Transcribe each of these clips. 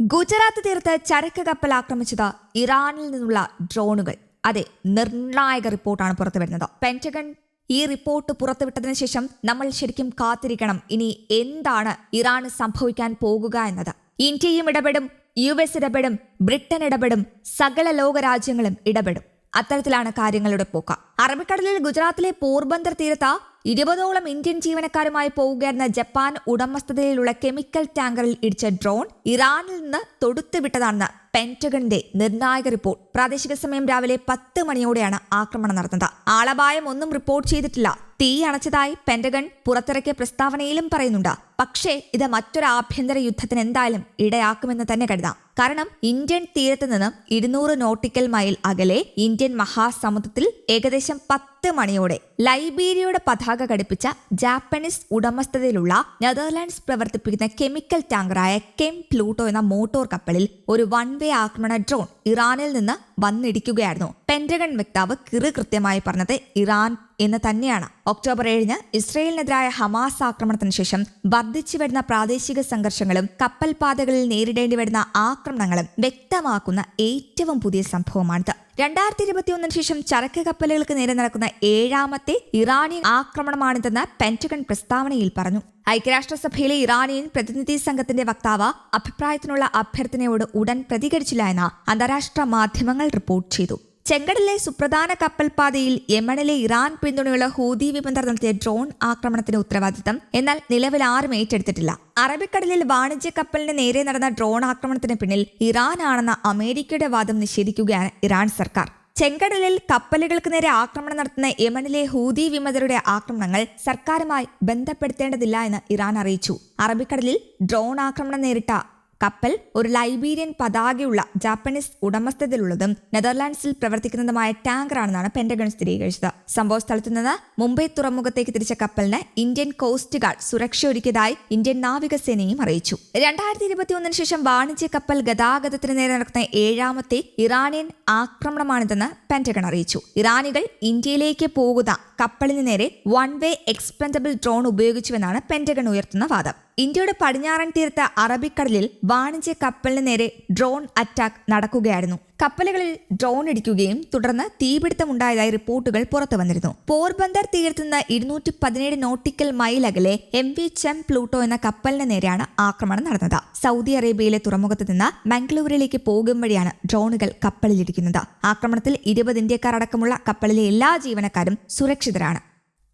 ഗുജറാത്ത് തീരത്ത് ചരക്ക് കപ്പൽ ആക്രമിച്ചത് ഇറാനിൽ നിന്നുള്ള ഡ്രോണുകൾ. അതെ നിർണായക റിപ്പോർട്ടാണ് പുറത്തുവരുന്നത്. പെന്റഗൺ ഈ റിപ്പോർട്ട് പുറത്തുവിട്ടതിന് ശേഷം നമ്മൾ ശരിക്കും കാത്തിരിക്കണം. ഇനി എന്താണ് ഇറാന് സംഭവിക്കാൻ പോകുക എന്നത്? ഇന്ത്യയും ഇടപെടും യു എസ് ഇടപെടും ബ്രിട്ടൻ ഇടപെടും സകല ലോകരാജ്യങ്ങളും ഇടപെടും. അത്തരത്തിലാണ് കാര്യങ്ങളുടെ പോക്ക്. അറബിക്കടലിൽ ഗുജറാത്തിലെ പോർബന്ദർ തീരത്ത് ഇരുപതോളം ഇന്ത്യൻ ജീവനക്കാരുമായി പോവുകയായിരുന്ന ജപ്പാൻ ഉടമസ്ഥതയിലുള്ള കെമിക്കൽ ടാങ്കറിൽ ഇടിച്ച ഡ്രോൺ ഇറാനിൽ നിന്ന് തൊടുത്തുവിട്ടതാണെന്ന് പെന്റഗണിന്റെ നിർണായക റിപ്പോർട്ട്. പ്രാദേശിക സമയം രാവിലെ പത്ത് മണിയോടെയാണ് ആക്രമണം നടന്നത് ആളപായം ഒന്നും റിപ്പോർട്ട് ചെയ്തിട്ടില്ല. തീ അണച്ചതായി പെന്റഗൺ പുറത്തിറക്കിയ പ്രസ്താവനയിലും പറയുന്നുണ്ട്. പക്ഷേ ഇത് മറ്റൊരു ആഭ്യന്തര യുദ്ധത്തിന് എന്തായാലും ഇടയാക്കുമെന്ന് തന്നെ കരുതാം. കാരണം ഇന്ത്യൻ തീരത്ത് നിന്നും ഇരുന്നൂറ് നോട്ടിക്കൽ മൈൽ അകലെ ഇന്ത്യൻ മഹാസമുദ്രത്തിൽ ഏകദേശം പത്ത് മണിയോടെ ലൈബീരിയയുടെ പതാക ഘടിപ്പിച്ച ജാപ്പനീസ് ഉടമസ്ഥതയിലുള്ള നെതർലാൻഡ്സ് പ്രവർത്തിപ്പിക്കുന്ന കെമിക്കൽ ടാങ്കറായ കെം പ്ലൂട്ടോ എന്ന മോട്ടോർ കപ്പലിൽ ഒരു വൺ ആക്രമണ ഡ്രോൺ ഇറാനിൽ നിന്ന് വന്നിടിക്കുകയായിരുന്നു. പെന്റഗൺ വക്താവ് കിറ് കൃത്യമായി പറഞ്ഞത് ഇറാൻ എന്ന് തന്നെയാണ്. ഒക്ടോബർ ഏഴിന് ഇസ്രയേലിനെതിരായ ഹമാസ് ആക്രമണത്തിന് ശേഷം വർദ്ധിച്ചു വരുന്ന പ്രാദേശിക സംഘർഷങ്ങളും കപ്പൽപാതകളിൽ നേരിടേണ്ടി വരുന്ന ആക്രമണങ്ങളും വ്യക്തമാക്കുന്ന ഏറ്റവും പുതിയ സംഭവമാണിത്. രണ്ടായിരത്തി ഇരുപത്തിയൊന്നിന് ശേഷം ചരക്ക് കപ്പലുകൾക്ക് നേരെ നടക്കുന്ന ഏഴാമത്തെ ഇറാനിയൻ ആക്രമണമാണിതെന്ന് പെന്റഗൺ പ്രസ്താവനയിൽ പറഞ്ഞു. ഐക്യരാഷ്ട്രസഭയിലെ ഇറാനിയൻ പ്രതിനിധി സംഘത്തിന്റെ വക്താവ് അഭിപ്രായത്തിനുള്ള അഭ്യർത്ഥനയോട് ഉടൻ പ്രതികരിച്ചില്ല എന്ന് അന്താരാഷ്ട്ര മാധ്യമങ്ങൾ റിപ്പോർട്ട് ചെയ്തു. ചെങ്കടലിലെ സുപ്രധാന കപ്പൽപാതയിൽ യമനിലെ ഇറാൻ പിന്തുണയുള്ള ഹൂതി വിമതർ നടത്തിയ ഡ്രോൺ ആക്രമണത്തിന് ഉത്തരവാദിത്തം എന്നാൽ നിലവിൽ ആരും ഏറ്റെടുത്തിട്ടില്ല. അറബിക്കടലിൽ വാണിജ്യ കപ്പലിന് നേരെ നടന്ന ഡ്രോൺ ആക്രമണത്തിന് പിന്നിൽ ഇറാൻ ആണെന്ന അമേരിക്കയുടെ വാദം നിഷേധിക്കുകയാണ് ഇറാൻ സർക്കാർ. ചെങ്കടലിൽ കപ്പലുകൾക്ക് നേരെ ആക്രമണം നടത്തുന്ന യമനിലെ ഹൂതി വിമതരുടെ ആക്രമണങ്ങൾ സർക്കാരുമായി ബന്ധപ്പെടുത്തേണ്ടതില്ല എന്ന് ഇറാൻ അറിയിച്ചു. അറബിക്കടലിൽ ഡ്രോൺ ആക്രമണം നേരിട്ട കപ്പൽ ഒരു ലൈബീരിയൻ പതാകയുള്ള ജാപ്പനീസ് ഉടമസ്ഥതയിലുള്ളതും നെതർലാൻഡ്സിൽ പ്രവർത്തിക്കുന്നതുമായ ടാങ്കറാണെന്നാണ് പെന്റഗൺ സ്ഥിരീകരിച്ചത്. സംഭവ സ്ഥലത്തു നിന്ന് മുംബൈ തുറമുഖത്തേക്ക് തിരിച്ച കപ്പലിന് ഇന്ത്യൻ കോസ്റ്റ് ഗാർഡ് സുരക്ഷ ഒരുക്കിയതായി ഇന്ത്യൻ നാവികസേനയും അറിയിച്ചു. രണ്ടായിരത്തി ഇരുപത്തിയൊന്നിന് ശേഷം വാണിജ്യ കപ്പൽ ഗതാഗതത്തിന് നേരെ നടക്കുന്ന ഏഴാമത്തെ ഇറാനിയൻ ആക്രമണമാണിതെന്ന് പെന്റഗൺ അറിയിച്ചു. ഇറാനികൾ ഇന്ത്യയിലേക്ക് പോകുന്ന കപ്പലിന് നേരെ വൺ വേ എക്സ്പെൻഡബിൾ ഡ്രോൺ ഉപയോഗിച്ചുവെന്നാണ് പെന്റഗൺ ഉയർത്തുന്ന വാദം. ഇന്ത്യയുടെ പടിഞ്ഞാറൻ തീരത്ത് അറബിക്കടലിൽ വാണിജ്യ കപ്പലിന് നേരെ ഡ്രോൺ അറ്റാക്ക് നടക്കുകയായിരുന്നു. കപ്പലുകളിൽ ഡ്രോൺ ഇടിക്കുകയും തുടർന്ന് തീപിടുത്തമുണ്ടായതായി റിപ്പോർട്ടുകൾ പുറത്തു വന്നിരുന്നു. പോർബന്ദർ തീരത്ത് നിന്ന് ഇരുന്നൂറ്റി പതിനേഴ് നോട്ടിക്കൽ മൈൽ അകലെ എം വി ചെം പ്ലൂട്ടോ എന്ന കപ്പലിന് നേരെയാണ് ആക്രമണം നടന്നത്. സൗദി അറേബ്യയിലെ തുറമുഖത്ത് നിന്ന് മംഗളൂരിലേക്ക് പോകും വഴിയാണ് ഡ്രോണുകൾ കപ്പലിലിരിക്കുന്നത് ആക്രമണത്തിൽ ഇരുപത് ഇന്ത്യക്കാർ അടക്കമുള്ള കപ്പലിലെ എല്ലാ ജീവനക്കാരും സുരക്ഷിതരാണ്.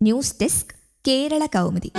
News desk Kerala Kaumudi.